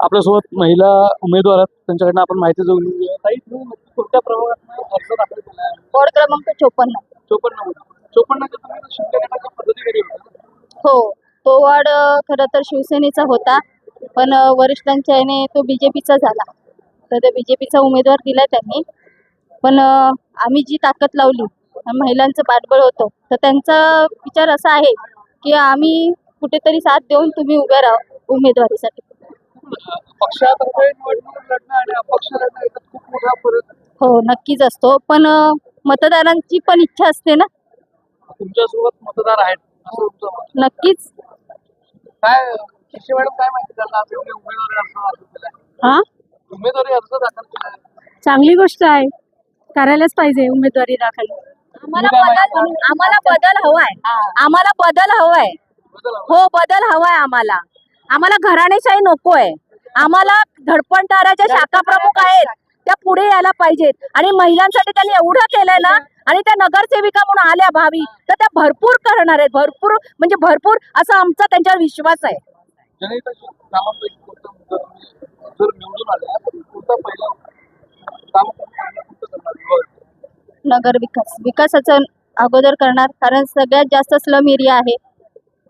आपल्यासोबत महिला उमेदवार आहेत. त्यांच्याकडनं आपण माहिती जाऊन घेऊया. ताई तुम्ही नक्की कोणत्या प्रभागात अर्ज दाखल केला आहे? वॉर्ड क्रमांक चोपन्न. चोपन्न चोपन्नच्या तुम्ही शिंदे गटाच्या पद्धतीकडे होता. हो तो वॉर्ड खरं तर शिवसेनेचा होता पण वरिष्ठांच्या याने तो बी जे पीचा झाला. तर ते बी जे पीचा उमेदवार दिला त्यांनी. पण आम्ही जी ताकद लावली महिलांचं पाठबळ होतं तर त्यांचा विचार असा आहे की आम्ही कुठेतरी साथ देऊन तुम्ही उभ्या राहा उमेदवारीसाठी. पक्षातर्फे निवडणूक लढणं आणि अपक्ष लढणं याच्यात खूप मोठा फरक हो नक्कीच असतो. पण अ, मतदारांची पण इच्छा असते ना? तुमच्यासोबत मतदार आहेत असं तुमचं मत. नक्कीच. काय शिशे मॅडम काय माहिती त्यांना? तुम्ही उमेदवारी अर्ज दाखल केलाय. हा? उमेदवारी अर्ज दाखल केलाय. चांगली गोष्ट आहे. करायलाच पाहिजे उमेदवारी दाखल. आम्हाला काय बदल? आम्हाला बदल हवाय. आम्हाला बदल हवाय. बदल हवा. हो बदल हवाय आम्हाला. आम्हाला घराणेशाही नकोय. आम्हाला धडपणदाराच्या शाखा प्रमुख आहेत. त्या पुढे यायला पाहिजेत. आणि महिलांसाठी त्यांनी एवढं केलंय ना आणि त्या नगरसेविका म्हणून आल्या भावी तर त्या भरपूर करणार आहेत. भरपूर म्हणजे भरपूर असा आमचा त्यांच्यावर विश्वास आहे? नगर विकास. विकासाचं अगोदर करणार कारण सगळ्यात जास्त स्लम एरिया आहे.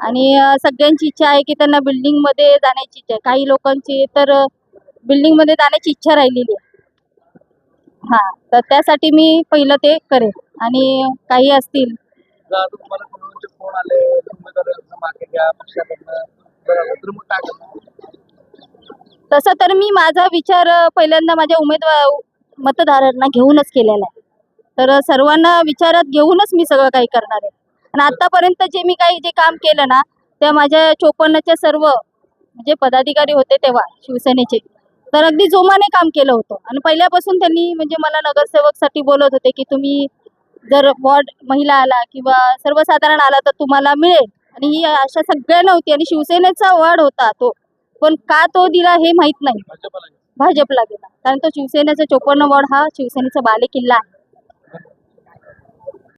आणि सगळ्यांची इच्छा आहे की त्यांना बिल्डिंगमध्ये जाण्याची इच्छा आहे. काही लोकांची तर बिल्डिंगमध्ये जाण्याची इच्छा राहिलेली आहे. हां तर त्यासाठी मी पहिलं ते करेन. आणि काही असतील. तसं तर मी माझा विचार पहिल्यांदा माझ्या उमेदवार मतदारांना घेऊनच केलेला आहे. तर सर्वांना विचारात घेऊनच मी सगळं काही करणार आहे. आणि आतापर्यंत जे मी काही जे काम केलं ना त्या माझ्या चोपन्नच्या सर्व म्हणजे पदाधिकारी होते तेव्हा शिवसेनेचे तर अगदी जोमाने काम केलं होतं. आणि पहिल्यापासून त्यांनी म्हणजे मला नगरसेवकसाठी बोलत होते की तुम्ही जर वॉर्ड महिला आला किंवा सर्वसाधारण आला तर तुम्हाला मिळेल. आणि ही अशा सगळ्या नव्हती आणि शिवसेनेचा वॉर्ड होता तो. पण का तो दिला हे माहीत नाही. भाजपला गेला. कारण तो शिवसेनेचा चोपन्न वॉर्ड हा शिवसेनेचा बालेकिल्ला आहे.